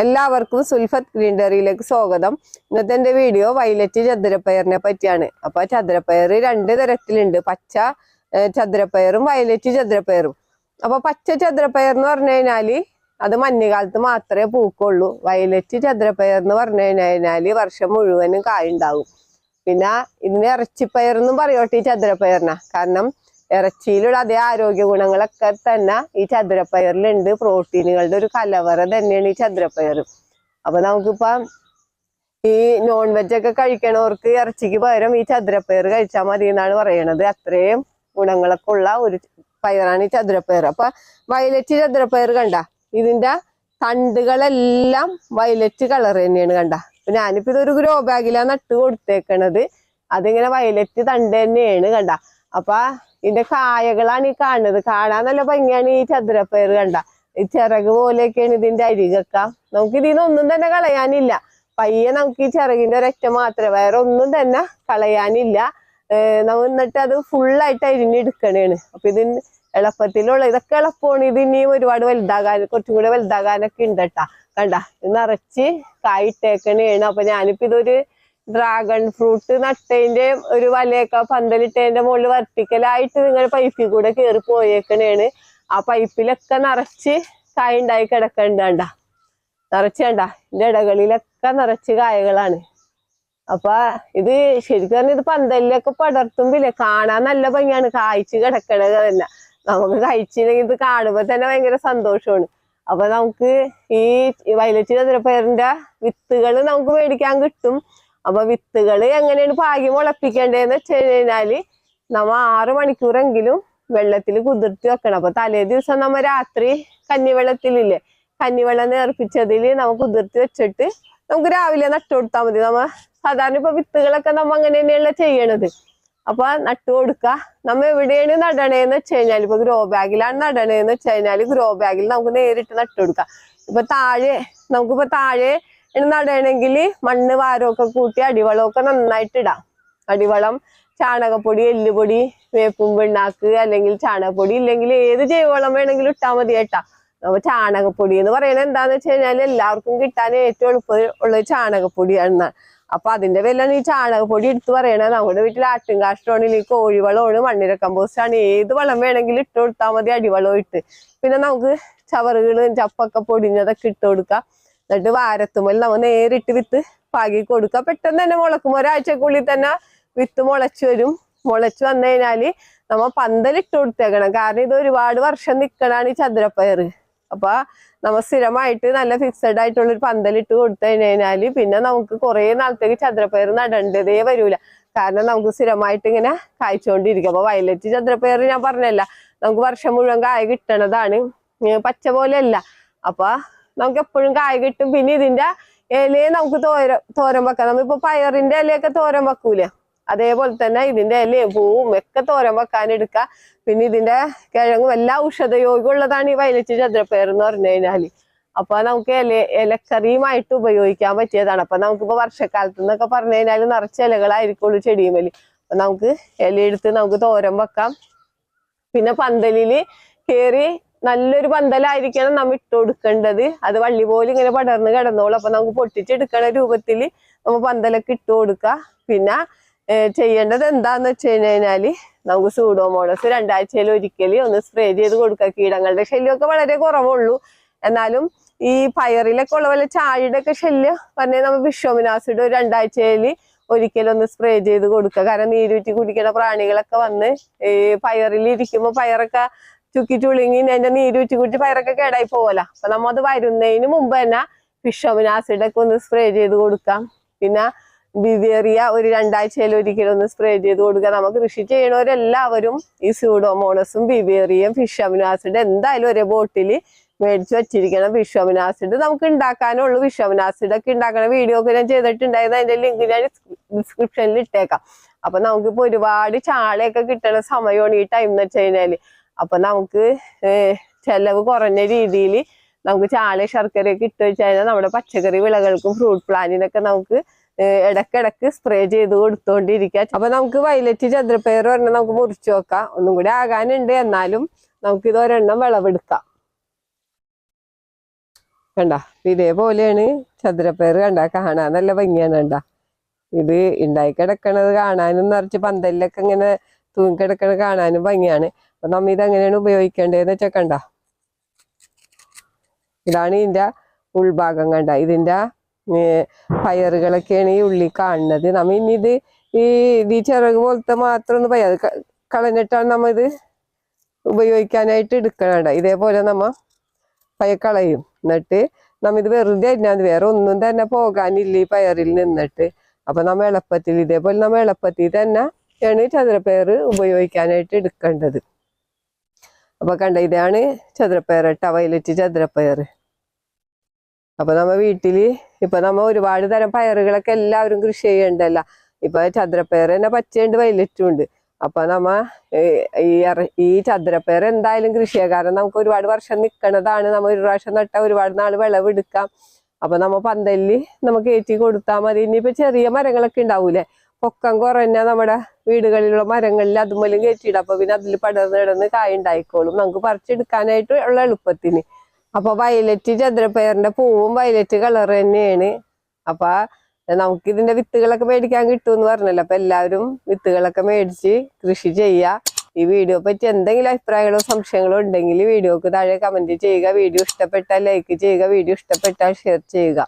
എല്ലാവർക്കും സുൽഫത്ത് ഗ്രീൻഡറിയിലേക്ക് സ്വാഗതം. ഇന്നത്തെ എന്റെ വീഡിയോ വയലറ്റ് ചതുരപ്പയറിനെ പറ്റിയാണ്. അപ്പോൾ ചതുരപ്പയർ രണ്ട് തരത്തിലുണ്ട്. പച്ച ചതുരപ്പയറും വയലറ്റ് ചതുരപ്പയറും. അപ്പോൾ പച്ച ചതുരപ്പയർ എന്ന് പറഞ്ഞു കഴിഞ്ഞാൽ അത് മഞ്ഞുകാലത്ത് മാത്രമേ പൂക്കുള്ളൂ. വയലറ്റ് ചതുരപ്പയർ എന്ന് പറഞ്ഞു കഴിഞ്ഞാൽ വർഷം മുഴുവനും കായുണ്ടാവും. പിന്നെ ഇതിന് ഇറച്ചിപ്പയർ എന്നും പറയോട്ടെ ഈ ചതുരപ്പയറിനാ. കാരണം ഇറച്ചിയിലുള്ള അതേ ആരോഗ്യ ഗുണങ്ങളൊക്കെ തന്നെ ഈ ചതുരപ്പയറിലുണ്ട്. പ്രോട്ടീനുകളുടെ ഒരു കലവറ തന്നെയാണ് ഈ ചതുരപ്പയർ അപ്പൊ നമുക്കിപ്പോ ഈ നോൺ വെജ് ഒക്കെ കഴിക്കണവർക്ക് ഇറച്ചിക്ക് പകരം ഈ ചതുരപ്പയർ കഴിച്ചാൽ മതി എന്നാണ് പറയണത്. അത്രയും ഗുണങ്ങളൊക്കെ ഉള്ള ഒരു പയറാണ് ഈ ചതുരപ്പയർ. അപ്പൊ വയലറ്റ് ചതുരപ്പയർ കണ്ട ഇതിന്റെ തണ്ടുകളെല്ലാം വയലറ്റ് കളർ തന്നെയാണ് കണ്ട. അപ്പൊ ഞാനിപ്പോ ഇതൊരു ഗ്രോ ബാഗിലാണ് നട്ട് കൊടുത്തേക്കണത്. അതിങ്ങനെ വയലറ്റ് തണ്ട് തന്നെയാണ് കണ്ട. അപ്പൊ ഇതിന്റെ കായകളാണ് ഈ കാണുന്നത്. കാണാൻ നല്ല ഭംഗിയാണ് ഈ ചതുരപ്പയർ കണ്ട. ഈ ചിറക് പോലെയൊക്കെയാണ് ഇതിന്റെ അരികൊക്കെ. നമുക്ക് ഇതിനൊന്നും തന്നെ കളയാനില്ല. പയ്യെ നമുക്ക് ഈ ചിറകിന്റെ ഒരൊറ്റ മാത്രമേ വേറെ ഒന്നും തന്നെ കളയാനില്ല. ഏഹ് നമ്മ എന്നിട്ട് അത് ഫുള്ളായിട്ട് അരിഞ്ഞെടുക്കണേണ് അപ്പൊ ഇതിന് എളുപ്പത്തിലുള്ള ഇതൊക്കെ എളുപ്പമാണ്. ഇത് ഇനിയും ഒരുപാട് വലുതാകാൻ കുറച്ചും കൂടെ വലുതാകാനൊക്കെ ഉണ്ട് കേട്ടാ. കണ്ട നിറച്ച് കായിട്ടേക്കണേണ് അപ്പൊ ഞാനിപ്പോ ഇതൊരു ഡ്രാഗൺ ഫ്രൂട്ട് നട്ടതിന്റെ ഒരു വലയൊക്കെ പന്തലിട്ടതിന്റെ മുകളിൽ വെർട്ടിക്കലായിട്ട് നിങ്ങൾ പൈപ്പിൽ കൂടെ കയറി പോയേക്കണേണ്. ആ പൈപ്പിലൊക്കെ നിറച്ച് കായ ഉണ്ടായി കിടക്കണ്ട കണ്ട. നിറച്ച് കണ്ട. ഇതിന്റെ ഇടകളിലൊക്കെ നിറച്ച് കായകളാണ്. അപ്പൊ ഇത് ശരിക്കും പറഞ്ഞ ഇത് പന്തലിലൊക്കെ പടർത്തുമ്പില്ലേ? കാണാൻ നല്ല ഭംഗിയാണ്. കായ്ച്ച് കിടക്കണത് തന്നെ. നമുക്ക് കഴിച്ചില്ലെങ്കിൽ ഇത് കാണുമ്പോ തന്നെ ഭയങ്കര സന്തോഷമാണ്. അപ്പൊ നമുക്ക് ഈ വയലറ്റ് ചതുരപ്പയറിന്റെ വിത്തുകൾ നമുക്ക് മേടിക്കാൻ കിട്ടും. അപ്പൊ വിത്തുകൾ എങ്ങനെയാണ് പാകി മുളപ്പിക്കേണ്ടതെന്ന് വെച്ച് കഴിഞ്ഞാൽ നമ്മ ആറ് മണിക്കൂറെങ്കിലും വെള്ളത്തിൽ കുതിർത്തി വെക്കണം. അപ്പൊ തലേ ദിവസം നമ്മ രാത്രി കഞ്ഞിവെള്ളത്തിലില്ലേ കഞ്ഞിവെള്ളം നേർപ്പിച്ചതിൽ നമ്മ കുതിർത്തി വെച്ചിട്ട് നമുക്ക് രാവിലെ നട്ടു കൊടുത്താൽ മതി. നമ്മ സാധാരണ ഇപ്പൊ വിത്തുകളൊക്കെ നമ്മ അങ്ങനെ തന്നെയല്ല ചെയ്യണത്. അപ്പൊ നട്ടു കൊടുക്ക. നമ്മ എവിടെയാണ് നടണേന്ന് വെച്ച് കഴിഞ്ഞാൽ ഇപ്പൊ ഗ്രോ ബാഗിലാണ് നടണേന്ന് വെച്ച് കഴിഞ്ഞാൽ ഗ്രോ ബാഗിൽ നമുക്ക് നേരിട്ട് നട്ടു കൊടുക്കാം. ഇപ്പൊ താഴെ നമുക്കിപ്പോ താഴെ നടണമെങ്കിൽ മണ്ണ് വാരമൊക്കെ കൂട്ടി അടിവളമൊക്കെ നന്നായിട്ട് ഇടാം. അടിവളം ചാണകപ്പൊടി എല്ലുപൊടി വേപ്പും പിണ്ണാക്ക് അല്ലെങ്കിൽ ചാണകപ്പൊടി ഇല്ലെങ്കിൽ ഏത് ജൈവവളം വേണമെങ്കിലും ഇട്ടാൽ മതി കേട്ടാ. അപ്പൊ ചാണകപ്പൊടി എന്ന് പറയുന്നത് എന്താന്ന് വെച്ച് കഴിഞ്ഞാൽ എല്ലാവർക്കും കിട്ടാൻ ഏറ്റവും എളുപ്പം ഉള്ളത് ചാണകപ്പൊടിയാണ് അപ്പൊ അതിന്റെ പേരിലാണ് ഈ ചാണകപ്പൊടി എടുത്തു പറയണത്. നമ്മുടെ വീട്ടിൽ ആട്ടും കാഷ്ടമാണ് ഈ കോഴിവളമാണ് മണ്ണിര കമ്പോസ്റ്റാണ്. ഏത് വളം വേണമെങ്കിലും ഇട്ട് കൊടുത്താൽ മതി അടിവളം ഇട്ട്. പിന്നെ നമുക്ക് ചവറുകൾ ചപ്പൊക്കെ പൊടിഞ്ഞതൊക്കെ ഇട്ട് കൊടുക്കാം. എന്നിട്ട് വാരത്തുമ്പോൾ നമ്മൾ നേരിട്ട് വിത്ത് പാകി കൊടുക്കുക പെട്ടെന്ന് തന്നെ മുളക്കും. ഒരാഴ്ചക്കുള്ളിൽ തന്നെ വിത്ത് മുളച്ചു വരും. മുളച്ചു വന്നു കഴിഞ്ഞാൽ നമ്മ പന്തലിട്ട് കൊടുത്തേക്കണം. കാരണം ഇത് ഒരുപാട് വർഷം നിക്കണാണ് ഈ ചതുരപ്പയർ അപ്പൊ നമ്മ സ്ഥിരമായിട്ട് നല്ല ഫിക്സഡ് ആയിട്ടുള്ള ഒരു പന്തലിട്ട് കൊടുത്തു കഴിഞ്ഞാൽ പിന്നെ നമുക്ക് കുറെ നാളത്തേക്ക് ചതുരപ്പയർ നടേണ്ടതേ വരൂല. കാരണം നമുക്ക് സ്ഥിരമായിട്ട് ഇങ്ങനെ കായ്ച്ചുകൊണ്ടിരിക്കും അപ്പൊ വയലറ്റ് ചതുരപ്പയർ ഞാൻ പറഞ്ഞല്ല. നമുക്ക് വർഷം മുഴുവൻ കായ കിട്ടണതാണ്. പച്ച പോലെയല്ല. അപ്പൊ നമുക്ക് എപ്പോഴും കായ കിട്ടും. പിന്നെ ഇതിന്റെ ഇലയെ നമുക്ക് തോര തോരൻ വെക്കാം. നമ്മളിപ്പോ പയറിന്റെ ഇലയൊക്കെ തോരൻ വെക്കൂലേ? അതേപോലെ തന്നെ ഇതിന്റെ ഇലയും പൂവും ഒക്കെ തോരൻ വെക്കാൻ എടുക്കുക പിന്നെ ഇതിന്റെ കിഴങ്ങും എല്ലാ ഔഷധയോഗം ഉള്ളതാണ് ഈ വയലറ്റ് ചതുരപ്പയർ എന്ന് പറഞ്ഞു കഴിഞ്ഞാൽ. അപ്പൊ നമുക്ക് ഇല ഇലക്കറിയുമായിട്ട് ഉപയോഗിക്കാൻ പറ്റിയതാണ്. അപ്പൊ നമുക്കിപ്പോ വർഷക്കാലത്ത് എന്നൊക്കെ പറഞ്ഞു കഴിഞ്ഞാൽ നിറച്ച് ഇലകളായിരിക്കുള്ളൂ ചെടിയുമലി. അപ്പൊ നമുക്ക് ഇലയെടുത്ത് നമുക്ക് തോരൻ വെക്കാം. പിന്നെ പന്തലിൽ കേറി നല്ലൊരു പന്തലായിരിക്കണം നമ്മൾ ഇട്ട് കൊടുക്കേണ്ടത്. അത് വള്ളി പോലെ ഇങ്ങനെ പടർന്ന് കിടന്നോളും. അപ്പൊ നമുക്ക് പൊട്ടിച്ചെടുക്കണ രൂപത്തിൽ നമ്മൾ പന്തലൊക്കെ ഇട്ട് കൊടുക്കുക പിന്നെ ചെയ്യേണ്ടത് എന്താന്ന് വെച്ച് കഴിഞ്ഞാൽ നമുക്ക് സൂഡോമോണസ് രണ്ടാഴ്ചയിൽ ഒരിക്കൽ ഒന്ന് സ്പ്രേ ചെയ്ത് കൊടുക്കുക കീടങ്ങളുടെ ശല്യമൊക്കെ വളരെ കുറവുള്ളൂ. എന്നാലും ഈ പയറിലൊക്കെ ഉള്ള പോലെ ചായയുടെ ഒക്കെ ശല്യം പറഞ്ഞാൽ നമ്മൾ വിഷോമിനാസിഡ് രണ്ടാഴ്ചയിൽ ഒരിക്കലൊന്ന് സ്പ്രേ ചെയ്ത് കൊടുക്കുക കാരണം നീരൂറ്റി കുടിക്കുന്ന പ്രാണികളൊക്കെ വന്ന് ഈ പയറിൽ ഇരിക്കുമ്പോൾ പയറൊക്കെ ചുക്കി ചുളുങ്ങി അതിന്റെ നീരൂറ്റി കുറ്റി പയറൊക്കെ കേടായി പോവല അപ്പൊ നമ്മ അത് വരുന്നതിന് മുമ്പ് തന്നെ ഫിഷോമിനാസിഡ് ഒക്കെ ഒന്ന് സ്പ്രേ ചെയ്ത് കൊടുക്കാം. പിന്നെ ബിവേറിയ ഒരു രണ്ടാഴ്ചയിൽ ഒരിക്കലും ഒന്ന് സ്പ്രേ ചെയ്ത് കൊടുക്കുക നമുക്ക് കൃഷി ചെയ്യണവരെല്ലാവരും ഈ സ്യൂഡോമോണസും ബിവേറിയയും ഫിഷ് ആസിഡ് എന്തായാലും ഒരേ ബോട്ടിൽ മേടിച്ച് വെച്ചിരിക്കണം. ഫിഷ് ആസിഡ് നമുക്ക് ഉണ്ടാക്കാനുള്ളൂ ഫിഷ് ആസിഡ് ഒക്കെ ഉണ്ടാക്കണ വീഡിയോ ഒക്കെ ഞാൻ ചെയ്തിട്ടുണ്ടായത് അതിന്റെ ലിങ്ക് ഞാൻ ഡിസ്ക്രിപ്ഷനിൽ ഇട്ടേക്കാം. അപ്പൊ നമുക്കിപ്പോ ഒരുപാട് ചാളയൊക്കെ കിട്ടണ സമയമാണ് ഈ ടൈം എന്ന് വെച്ച് കഴിഞ്ഞാൽ. അപ്പൊ നമുക്ക് ചെലവ് കുറഞ്ഞ രീതിയിൽ നമുക്ക് ചാള ശർക്കരയൊക്കെ ഇട്ട് വെച്ച് കഴിഞ്ഞാൽ നമ്മുടെ പച്ചക്കറി വിളകൾക്കും ഫ്രൂട്ട് പ്ലാന്റിനൊക്കെ നമുക്ക് ഇടക്കിടക്ക് സ്പ്രേ ചെയ്ത് കൊടുത്തോണ്ടിരിക്കുക അപ്പൊ നമുക്ക് വയലറ്റ് ചതുരപ്പയർ പറഞ്ഞാൽ നമുക്ക് മുറിച്ചു നോക്കാം ഒന്നും കൂടി ആകാനുണ്ട്. എന്നാലും നമുക്ക് ഇത് ഒരെണ്ണം വിളവെടുക്കാം. കണ്ട? ഇതേപോലെയാണ് ചതുരപ്പയർ കണ്ട. കാണാൻ നല്ല ഭംഗിയാണ് കണ്ട. ഇത് ഉണ്ടായി കിടക്കണത് കാണാനും നിറച്ച് പന്തലിലൊക്കെ ഇങ്ങനെ തൂങ്ങിക്കിടക്കണത് കാണാനും ഭംഗിയാണ്. അപ്പൊ നമ്മ ഇത് എങ്ങനെയാണ് ഉപയോഗിക്കേണ്ടതെന്ന് വെച്ചാൽ കണ്ട. ഇതാണ് ഇതിന്റെ ഉൾഭാഗം കണ്ട. ഇതിന്റെ ഏ, പയറുകളൊക്കെയാണ് ഈ ഉള്ളി കാണുന്നത്. നമ്മ ഇനി ഇത് ഈ ഈ ചിറക് പോലത്തെ മാത്രം ഒന്ന് ക- കളഞ്ഞിട്ടാണ് നമ്മ ഇത് ഉപയോഗിക്കാനായിട്ട് എടുക്കണണ്ട ഇതേപോലെ നമ്മ പയ കളയും. എന്നിട്ട് നമ്മ ഇത് വെറുതെ അരിഞ്ഞാൽ വേറെ ഒന്നും തന്നെ പോകാനില്ല ഈ പയറിൽ നിന്നിട്ട്. അപ്പൊ നമ്മ എളുപ്പത്തിൽ ഇതേപോലെ നമ്മ എളുപ്പത്തിൽ തന്നെ ആണ് ചതുരപ്പയർ ഉപയോഗിക്കാനായിട്ട് എടുക്കേണ്ടത്. അപ്പൊ കണ്ട ഇതാണ് ചതുരപ്പയർ കേട്ടോ വയലറ്റ് ചതുരപ്പയർ. അപ്പൊ നമ്മ വീട്ടിൽ ഇപ്പൊ നമ്മ ഒരുപാട് തരം പയറുകളൊക്കെ എല്ലാവരും കൃഷി ചെയ്യണ്ടല്ല. ഇപ്പൊ ചതുരപ്പയർ തന്നെ പച്ചയുണ്ട് വയലറ്റും ഉണ്ട്. അപ്പൊ നമ്മ ഈ ഈ ചതുരപ്പയർ എന്തായാലും കൃഷി ചെയ്യാം. കാരണം നമുക്ക് ഒരുപാട് വർഷം നിക്കണതാണ്. നമ്മ ഒരു പ്രാവശ്യം നട്ട ഒരുപാട് നാൾ വിളവെടുക്കാം അപ്പൊ നമ്മ പന്തല്ലി നമുക്ക് കയറ്റി കൊടുത്താൽ മതി. ഇനിയിപ്പോ ചെറിയ മരങ്ങളൊക്കെ ഉണ്ടാവൂലേ? പൊക്കം കുറഞ്ഞ നമ്മുടെ വീടുകളിലുള്ള മരങ്ങളിൽ അതുമൂലം കയറ്റിയിടും. അപ്പൊ പിന്നെ അതിൽ പടർന്ന് കിടന്ന് കായ ഉണ്ടായിക്കോളും. നമുക്ക് പറിച്ചെടുക്കാനായിട്ട് ഉള്ള എളുപ്പത്തിന്. അപ്പൊ വയലറ്റ് ചതുരപ്പയറിന്റെ പൂവും വയലറ്റ് കളർ തന്നെയാണ്. അപ്പൊ നമുക്ക് ഇതിന്റെ വിത്തുകളൊക്കെ മേടിക്കാൻ കിട്ടും എന്ന് പറഞ്ഞല്ലോ. അപ്പൊ എല്ലാവരും വിത്തുകളൊക്കെ മേടിച്ച് കൃഷി ചെയ്യുക. ഈ വീഡിയോ പറ്റി എന്തെങ്കിലും അഭിപ്രായങ്ങളോ സംശയങ്ങളോ ഉണ്ടെങ്കിൽ വീഡിയോക്ക് താഴെ കമന്റ് ചെയ്യുക. വീഡിയോ ഇഷ്ടപ്പെട്ടാൽ ലൈക്ക് ചെയ്യുക. വീഡിയോ ഇഷ്ടപ്പെട്ടാൽ ഷെയർ ചെയ്യുക.